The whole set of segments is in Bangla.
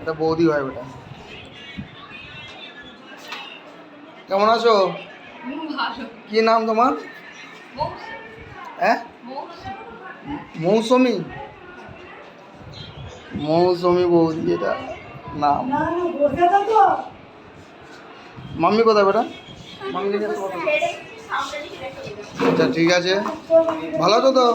এটা বৌদি হয় বেটা। কেমন আছো? কি নাম তোমার? হ্যাঁ? মৌসুমী? মৌসুমি বৌদি এটা নাম। মাম্মি কোথায় বেটা? আচ্ছা ঠিক আছে। ভালো আছো তো?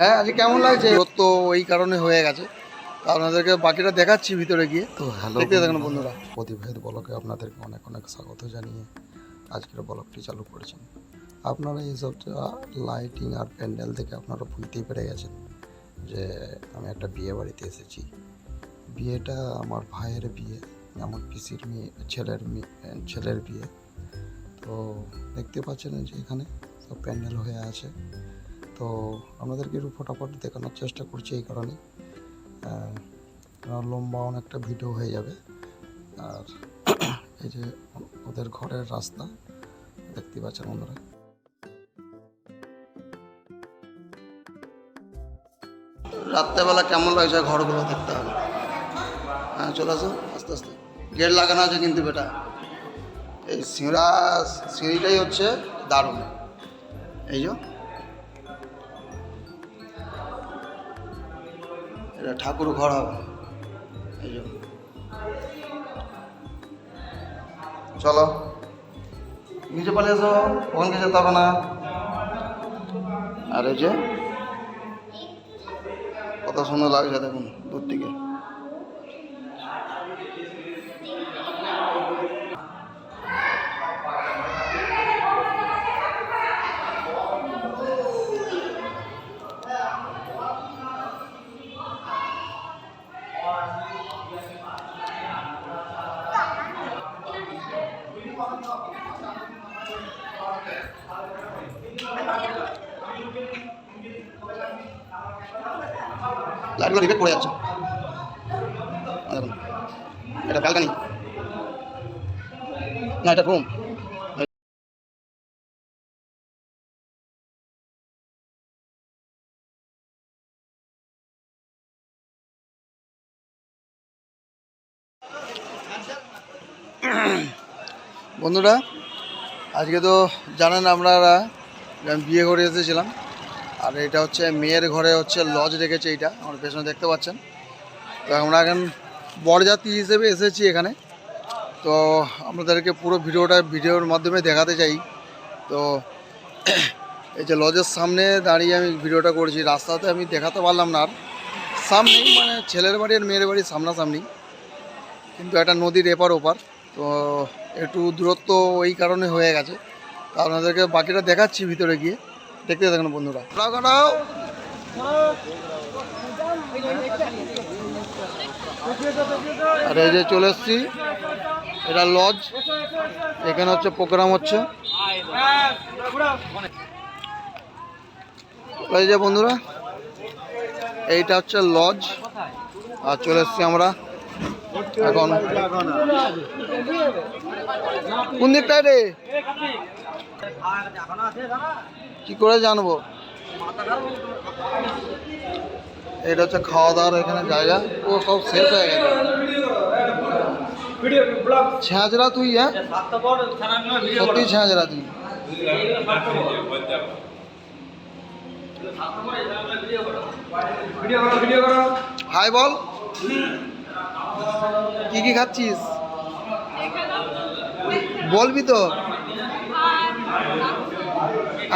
হ্যাঁ। আজকে কেমন লাগছে? তো ওই কারণে হয়ে গেছে। তা আপনাদেরকে বাকিটা দেখাচ্ছি ভিতরে গিয়ে। তো হ্যালো দেখতে থাকুন বন্ধুরা প্রতিভেদ বলকে আপনাদেরকে অনেক অনেক স্বাগত জানিয়ে আজকের ব্লগটি চালু করেছেন। আপনারা এইসব লাইটিং আর প্যান্ডেল থেকে আপনারা বুঝতেই পেরে গেছেন যে আমি একটা বিয়ে বাড়িতে এসেছি। বিয়েটা আমার ভাইয়ের বিয়ে আমার পিসির মেয়ে ছেলের মেয়ে ছেলের বিয়ে। তো দেখতে পাচ্ছেন যে এখানে সব প্যান্ডেল হয়ে আছে। তো আপনাদেরকে একটু ফটাফট দেখানোর চেষ্টা করছি এই কারণ। লম্বা অনেকটা ভিডিও হয়ে যাবে। আর এই যে ওদের ঘরের রাস্তা, দেখতে পাচ্ছেন বন্ধুরা। রাত্রেবেলা কেমন লাগছে ঘরগুলো দেখতে হবে? হ্যাঁ চলে আসো, আস্তে আস্তে। গেট লাগানো আছে কিন্তু বেটা। এই সিঁড়া, সিঁড়িটাই হচ্ছে দারুণ। এই যে। এটা ঠাকুর ঘর হবে। এই যে। চলো। নিচে পালিয়ে এসো ওখানকে যেতে হবে না। আর এই যে, কত সুন্দর লাগছে দেখুন, দূর থেকে। লাইটগুলো রিপেট করে যাচ্ছে। এটা ব্যালকানি না, এটা রুম। বন্ধুরা, আজকে তো জানেন আপনারা বিয়ে করে এসেছিলাম। আর এটা হচ্ছে মেয়ের ঘরে হচ্ছে লজ রেখেছে এইটা আমার পেছনে দেখতে পাচ্ছেন। তো আমরা এখন বরযাত্রী হিসেবে এসেছি এখানে। তো আপনাদেরকে পুরো ভিডিওটা ভিডিওর মাধ্যমে দেখাতে চাই। তো এই যে লজের সামনে দাঁড়িয়ে আমি ভিডিওটা করছি, রাস্তাতে আমি দেখাতে পারলাম না আর। সামনেই মানে ছেলের বাড়ি আর মেয়ের বাড়ি সামনাসামনি। কিন্তু একটা নদীর এপার ওপার। তো একটু দূরত্ব ওই কারণে হয়ে গেছে। তা আপনাদেরকে বাকিটা দেখাচ্ছি ভিতরে গিয়ে। দেখতে থাকুন বন্ধুরা। দাঁড়াও। আর এই যে চলে এসছি। এটা লজ এখানে হচ্ছে প্রোগ্রাম হচ্ছে। এই যে বন্ধুরা, এইটা হচ্ছে লজ আর চলে এসছি আমরা। এখন। কোন দিকটায় রে? কি করে জানব? এটা হচ্ছে খাওয়া দাওয়ার এখানে জায়গা। ও সব শেষ হয়ে গেছে। ছেঁচড়া তুই হ্যাঁ? সত্যি ছেঁচড়া তুই। হাই, বল। কি কি খাচ্ছিস? বলবি তো।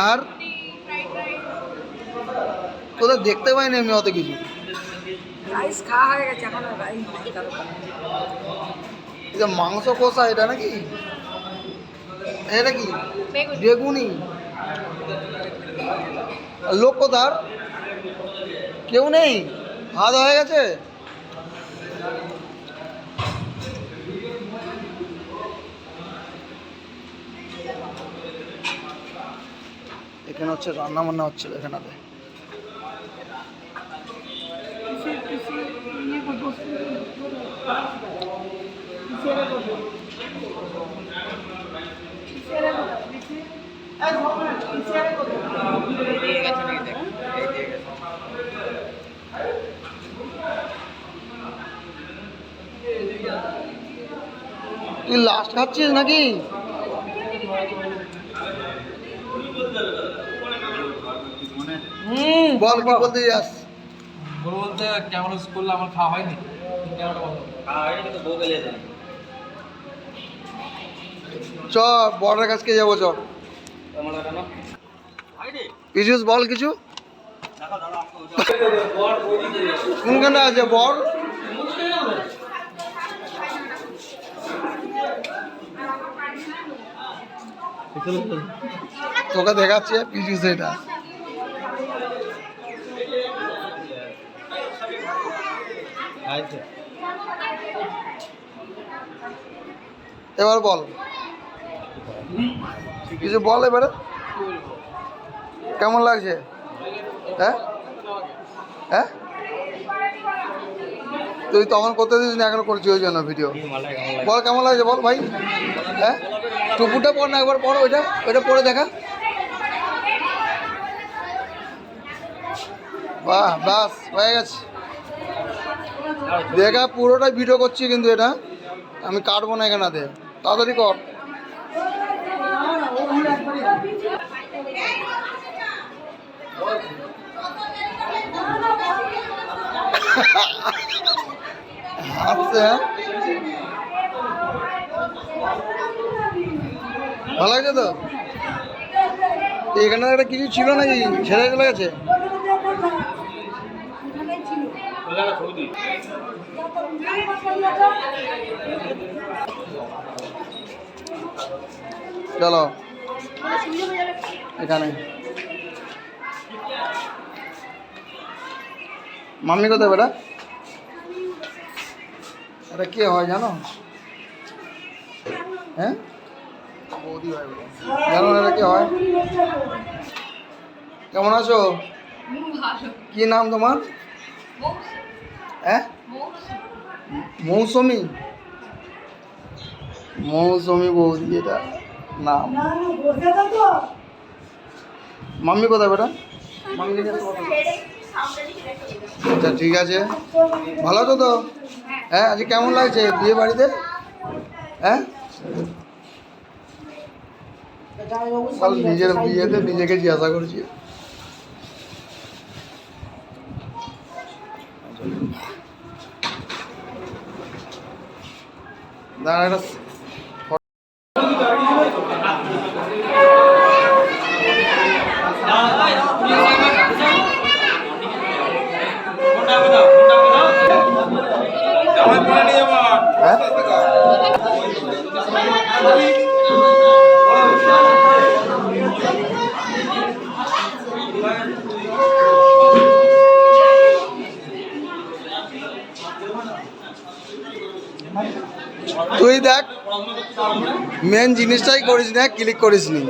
আর? কোথাও দেখতে পাইনি আমি অত কিছু। রাইস খাওয়া হয়ে গেছে এখন এটা মাংস কষা এটা নাকি? এটা কি? বেগুনি। লোক কোথার? কেউ নেই? হাত হয়ে গেছে? এখানে হচ্ছে রান্না বান্না হচ্ছিল এখানেতে তুই লাস্ট খাচ্ছিস নাকি? হুম বল বল বলতে যাস? বলব বলতে ক্যামেরা করলে আমার খাওয়া হয়নি বন্ধ। চ বড়ের কাছকে যাব চ। পিজুস বল কিছু। কোনখানে আছে বর তোকে দেখাচ্ছে পিজুস এটা। এবার বল। কিছু বল এবারে? কেমন লাগছে? হ্যাঁ? হ্যাঁ? তুই তখন করতে দিস না, এখন করছি ওই জন্য ভিডিও বল, কেমন লাগছে বল ভাই? হ্যাঁ? টুপুটা পর না, একবার পর ওইটা ওইটা পরে দেখা। বাহ বাস হয়ে গেছে। দেখা, পুরোটাই ভিডিও করছি কিন্তু এটা। আমি কাটবো না এখানে তাড়াতাড়ি কর। হ্যাঁ? ভালো লাগছে তো? এখানে একটা কিছু ছিল নাকি? ছেড়ে চলে গেছে? চলো। এখানে। মাম্মি কোথায় বেটা? এটা কে হয় জানো? হ্যাঁ? বৌদি হয় জানো এটা কে হয়? কেমন আছো? কি নাম তোমার? হ্যাঁ? মৌসুমি। মৌসুমি বৌদি, এটা মাম্মি কোথায় বেটা? আচ্ছা ঠিক আছে। ভালো তো তো? হ্যাঁ আজকে কেমন লাগছে বিয়ে বাড়িতে? হ্যাঁ? নিজের বিয়েতে নিজেকে জিজ্ঞাসা করছি। দাঁড়া একটা হ্যাঁ তুই দেখ। মেন জিনিসটাই করিস না ক্লিক করিস নি।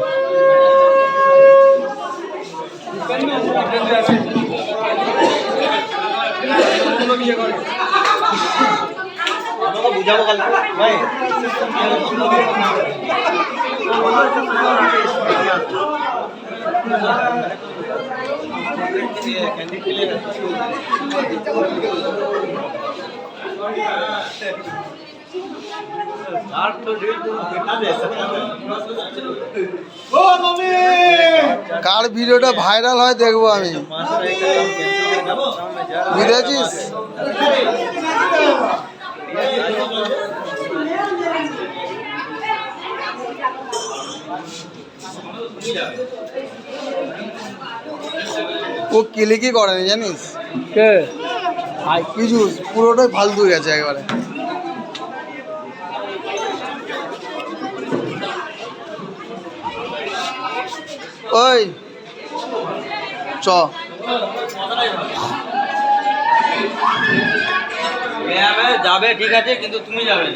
কার ভিডিওটা ভাইরাল হয় দেখব আমি। বুঝেছিস ও ক্লিকই করেনি জানিস? কে? পুরোটাই ফালতু গেছে একবারে। ওই চ। যাবে ঠিক আছে কিন্তু তুমি যাবে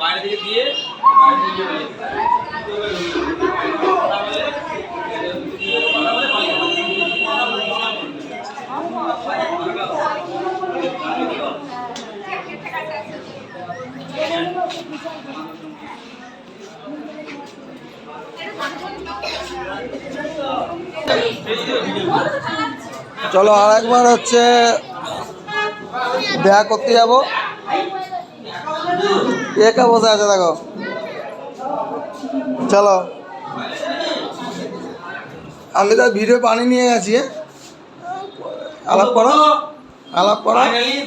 বাইরে থেকে দিয়ে বাইরে থেকে দিয়ে বেরিয়ে। চলো আর একবার হচ্ছে দেখা করতে যাব। একা বসে আছে দেখো। চলো। আমি তো ভিডিও পানি নিয়ে গেছি? আলাপ করো। আলাপ করো।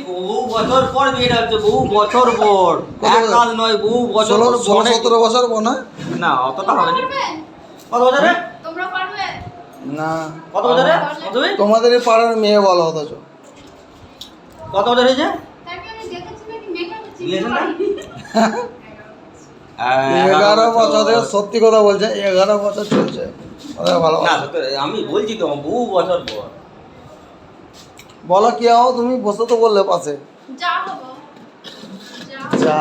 বহু বছর পর বিয়েটা হচ্ছে বহু বছর পর। এক নয় বহু বছর ষোলো পর সতেরো বছর বোন না না অতটা হবে না। কত বছরে তোমরা পারবে? না। কত বছরে তুমি তোমাদের এই পাড়ার মেয়ে বলো অথচ। কত বছর হয়েছে? এগারো বছর। সত্যি কথা বলছে এগারো বছর চলছে। ভালো আমি বলছি তো বহু বছর পর। বলো কি হও তুমি বসে তো বললে পাশে। যা হব। যা। যা।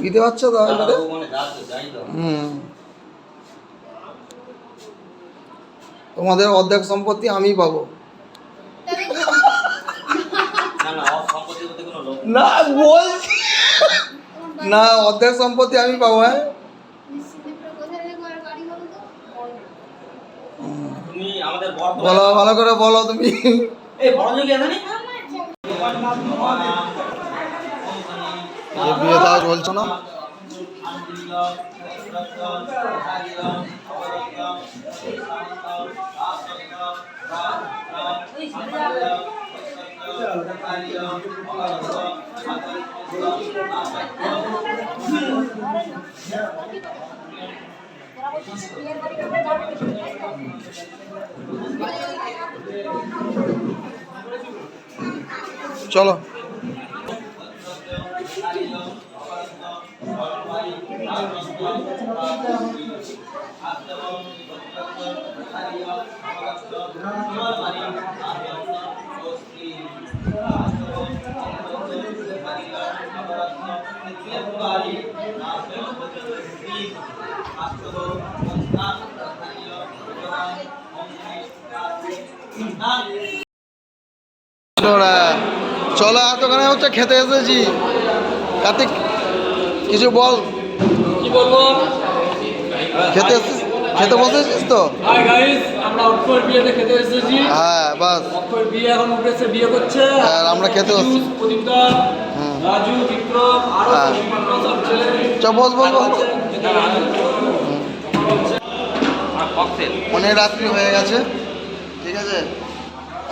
দিতে পারছ তো মানে তো। হুম। তোমাদের অর্ধেক সম্পত্তি আমি পাবো। না, বলছি। না, অর্ধেক সম্পত্তি আমি পাবো হ্যাঁ? বলো, ভালো করে বলো তুমি। চলছে না? চলো। চলো এতখানে হচ্ছে খেতে এসেছি। কার্তিক কিছু বল। খেতে খেতে বসেছিস তো? হাই গাইস আমরা অক্ষর বিয়েতে খেতে এসেছি। হ্যাঁ বাস। অক্ষর বিয়ে এখন উঠেছে বিয়ে করছে। আর আমরা খেতে পিযুষ, বসছি। প্রদীপদা হুম। রাজু বিক্রম আরও হ্যাঁ। সব সব ছেলে। চ বস। অনেক রাত্রি হয়ে গেছে। ঠিক আছে?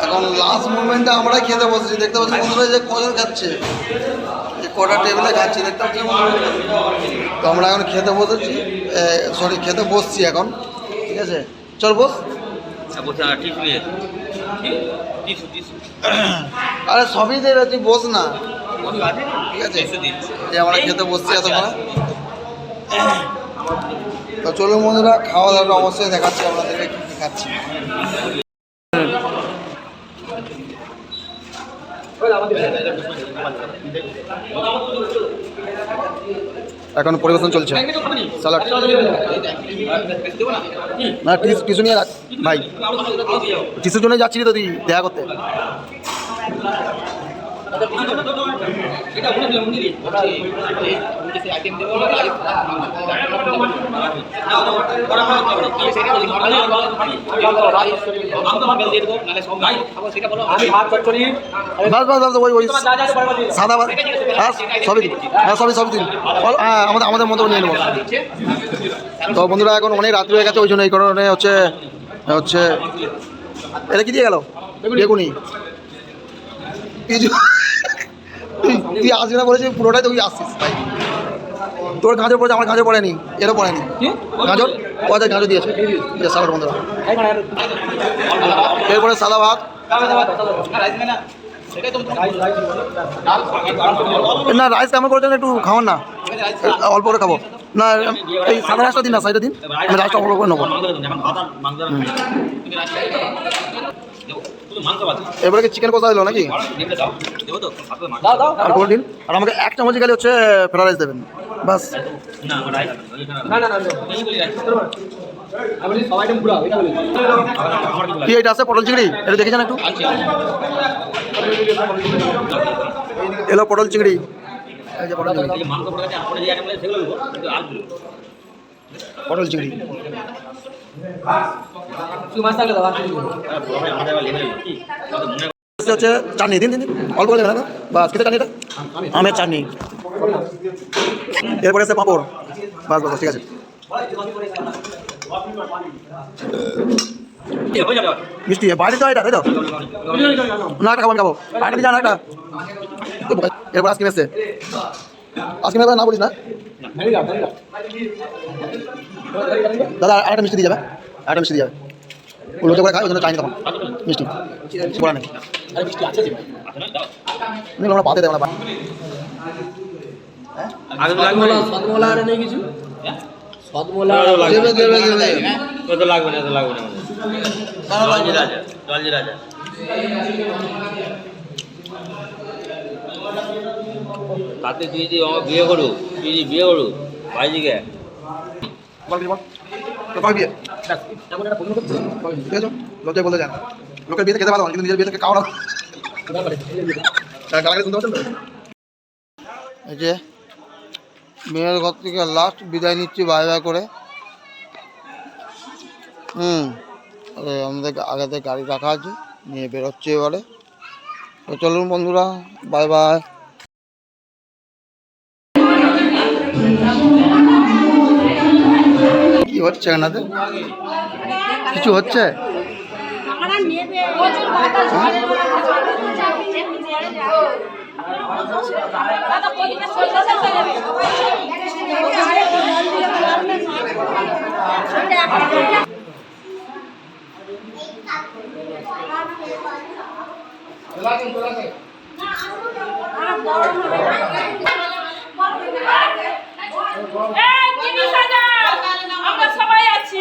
এখন লাস্ট মুভমেন্টে আমরাই খেতে বসেছি। দেখতে পাচ্ছি বন্ধুরা যে কজন খাচ্ছে? যে কটা টেবিলে খাচ্ছি দেখতে পাচ্ছি তো আমরা এখন খেতে বসেছি। সরি খেতে বসছি এখন। ঠিক আছে? চল বস। আচ্ছা, আর সবই দেবে তুই বস না। ঠিক আছে। এই আমরা খেতে বসছি এতক্ষণ। তো চলুন বন্ধুরা খাওয়া দাওয়াটা অবশ্যই দেখাচ্ছি আপনাদেরকে কী খাচ্ছি। এখন পরিবর্তন চলছে। স্যালাড না, টিস নিয়ে ভাই টিসুর জন্য যাচ্ছি তো তুই দেখা করতে। সাদা ভাত। হ্যাঁ সবই দিন। হ্যাঁ সবই সবই দিন। হ্যাঁ আমাদের আমাদের মতো নিয়ে নেব। তো বন্ধুরা এখন অনেক রাত্রি হয়ে গেছে ওই জন্য এই কারণে হচ্ছে হচ্ছে এটা কি দিয়ে গেল? বেগুনি। তুই- তুই আসবি না বলেছিস পুরোটাই তুই আসছিস ভাই। তোর গাজর পড়েছে আমার গাজর পড়েনি এরও পড়েনি। গাজর? ও আচ্ছা গাজর দিয়েছে। দিয়ে সালাড বন্ধুরা। এরপরে সাদা ভাত। না রাইস কেমন করেছেন একটু খাওয়ান না? অল্প করে খাব। না এই সাদা রাইসটা দিন না সাইডটা দিন। আমি রাইসটা অল্প করে নেব। এবারে কি চিকেন কষা দিল নাকি ডিমটা দাও। দেবো তো? ভাত আর মাংস। আর দিন আর আমাকে এক চামচ গেলে হচ্ছে ফ্রাইড রাইস দেবেন বাস কি এটা আছে পটল চিংড়ি এটা দেখেছেন একটু? এলো পটল চিংড়ি পটল চিংড়ি মাংস বড় হচ্ছে চাটনি, দিন দিন অল্প করে খেতে চাটনিটা আমের চাটনি। এরপরে আছে পাঁপড়। বাস বাস ঠিক আছে। মিষ্টি বাইরে তো এটা, তাই তো? না, একটা খাব খাব। যা না, একটা। এরপর আজকে এসছে। আজকে না বলিস না। দাদা আরেকটা মিষ্টি দিয়ে যাবে। আরেকটা মিষ্টি দিয়ে যাবে। ওগুলো তো করে খাই ওই জন্য চাইনি তখন। মিষ্টি। বলা নেই। আমরা পাতে দেবো না হ্যাঁ? ও না ও রাজা। তাতে তুই যদি আমার বিয়ে করু তুই যদি বিয়ে করু ভাইজিকে। বল লজ্জায় যায় লোকের বিয়েতে খেতে পারো কিন্তু নিজের বিয়ে থেকে খাওয়া এই যে মেয়ের ঘর থেকে লাস্ট বিদায় নিচ্ছি বাই বাই করে। হুম আরে আমাদের আগাতে গাড়ি রাখা আছে নিয়ে বেরোচ্ছে এবারে। তো চলুন বন্ধুরা বাই বাই কি হচ্ছে এখানে কিছু হচ্ছে এই, জিনিস সাজাও। আমরা সবাই আছি।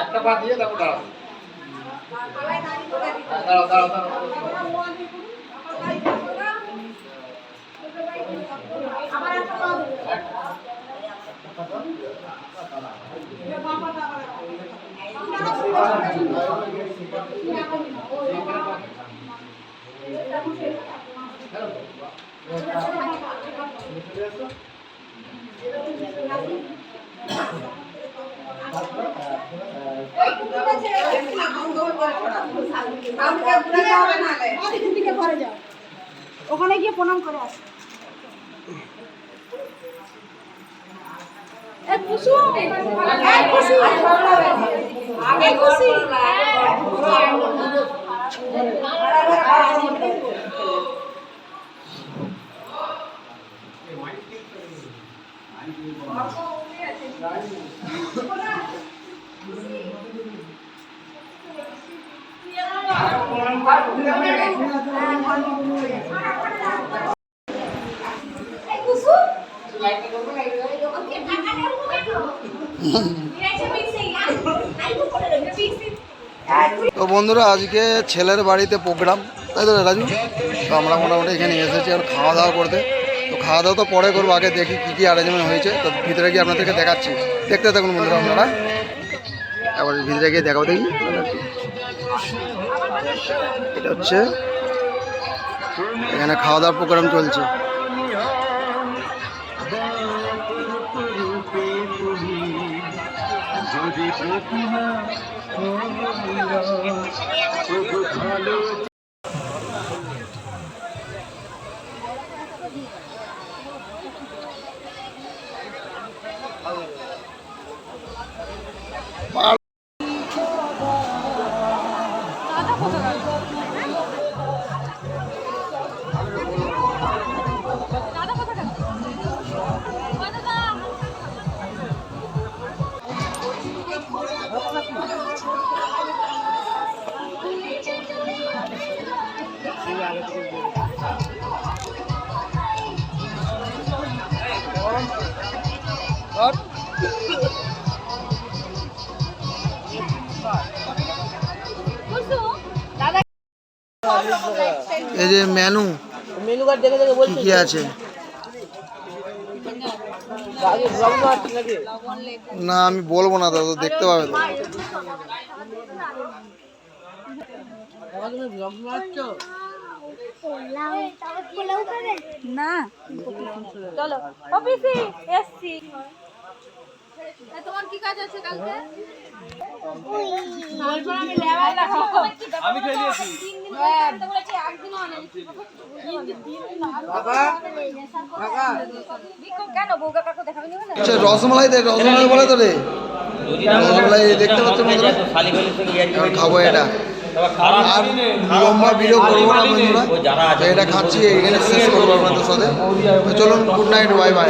একটু পা দিয়ে তারপর হ্যাঁ, দাঁড়াও দাঁড়াও দাঁড়াও। ওখানে গিয়ে প্রণাম করে আসো। খুশু এই খুশু এই খুশি তো বন্ধুরা, আজকে ছেলের বাড়িতে প্রোগ্রাম। তাই তো রাজু? তো আমরা মোটামুটি এখানে এসেছি আর খাওয়া দাওয়া করতে। খাওয়া দাওয়া তো পরে করব, আগে দেখি কী কী অ্যারেঞ্জমেন্ট হয়েছে। তো ভিতরে গিয়ে আপনাদেরকে দেখাচ্ছি। দেখতে থাকুন বন্ধুরা আপনারা। এবার ভিতরে গিয়ে দেখাবো দেখি। এটা হচ্ছে, এখানে খাওয়া দাওয়ার প্রোগ্রাম চলছে। যদি প্রতিমা এই যে মেনু। মেনু কার্ড দেখে দেখে কি কি আছে? না আমি বলব না দাদা দেখতে পাবে তো। না। চলো অফিসে এসছি। তোমার কি কাজ আছে কালকে? আমি খেয়ে নিয়েছি। কেন? বউকা কাকু দেখাবে নিবে না? আচ্ছা রসমালাই দেখ রসমালাই বলে তো রে রসমালাই দেখতে পাচ্ছ খাব এটা। আর লম্বা ভিডিও করব না বন্ধুরা। তো এটা খাচ্ছি এখানে শেষ করব আপনাদের সাথে। চলুন গুড নাইট বাই বাই